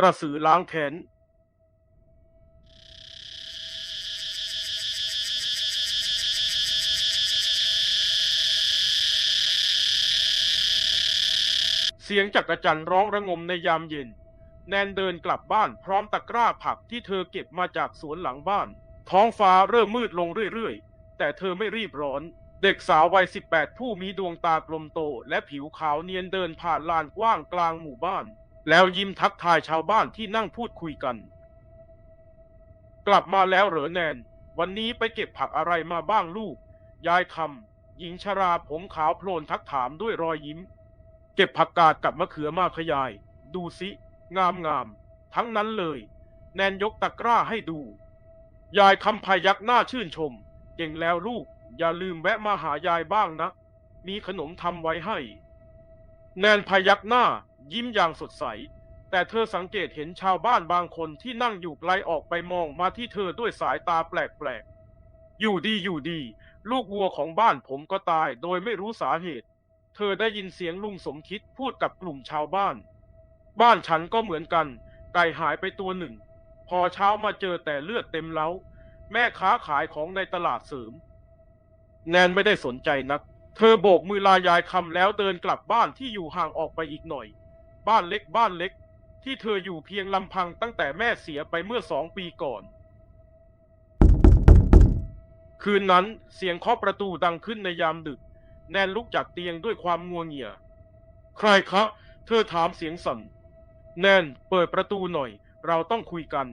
กระสือล้างแค้นเสียงจักรจันทร์ร้องระงมในยามเย็น แนนเดินกลับบ้านพร้อมตะกร้าผักที่เธอเก็บมาจากสวนหลังบ้าน ท้องฟ้าเริ่มมืดลงเรื่อยๆ แต่เธอไม่รีบร้อน เด็กสาววัย 18 ผู้มีดวงตากลมโต และผิวขาวเนียนเดินผ่านลานกว้างกลางหมู่บ้าน แล้วยิ้มทักทายชาวบ้านที่นั่งพูดคุยกัน กลับมาแล้วเหรอแนน วันนี้ไปเก็บผักอะไรมาบ้างลูก ยายคำหญิงชราผมขาวโพลนทักถามด้วยรอยยิ้ม เก็บผักกาดกับมะเขือมาขยาย ดูสิ งามงามๆทั้งนั้นเลย แนนยกตะกร้าให้ดู ยายคำพายักหน้าชื่นชม เก่งแล้วลูก อย่าลืมแวะมาหายายบ้างนะ มีขนมทำไว้ให้ แนนพยักหน้า ยิ้มอย่างสดใส แต่เธอสังเกตเห็นชาวบ้านบางคนที่นั่งอยู่ไกลออกไปมองมาที่เธอด้วยสายตาแปลกๆ อยู่ดีอยู่ดี ลูกวัวของบ้านผมก็ตายโดยไม่รู้สาเหตุ เธอได้ยินเสียงลุงสมคิดพูดกับกลุ่มชาวบ้าน บ้านฉันก็เหมือนกัน ไก่หายไปตัวหนึ่ง พอเช้ามาเจอแต่เลือดเต็มเล้า แม่ค้าขายของในตลาดเสริม แนนไม่ได้สนใจนักเธอโบกมือลายายคำแล้วเดินกลับบ้านที่อยู่ห่างออกไปอีกหน่อย บ้านเล็กบ้านเล็ก ที่เธออยู่เพียงลำพังตั้งแต่แม่เสียไปเมื่อสองปีก่อน คืนนั้นเสียงเคาะประตูดังขึ้นในยามดึก แนนลุกจากเตียงด้วยความงัวงเงีย ใครคะ เธอถามเสียงสั่น แนนเปิดประตูหน่อย เราต้องคุยกัน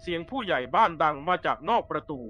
เสียงผู้ใหญ่บ้านดังมาจากนอกประตู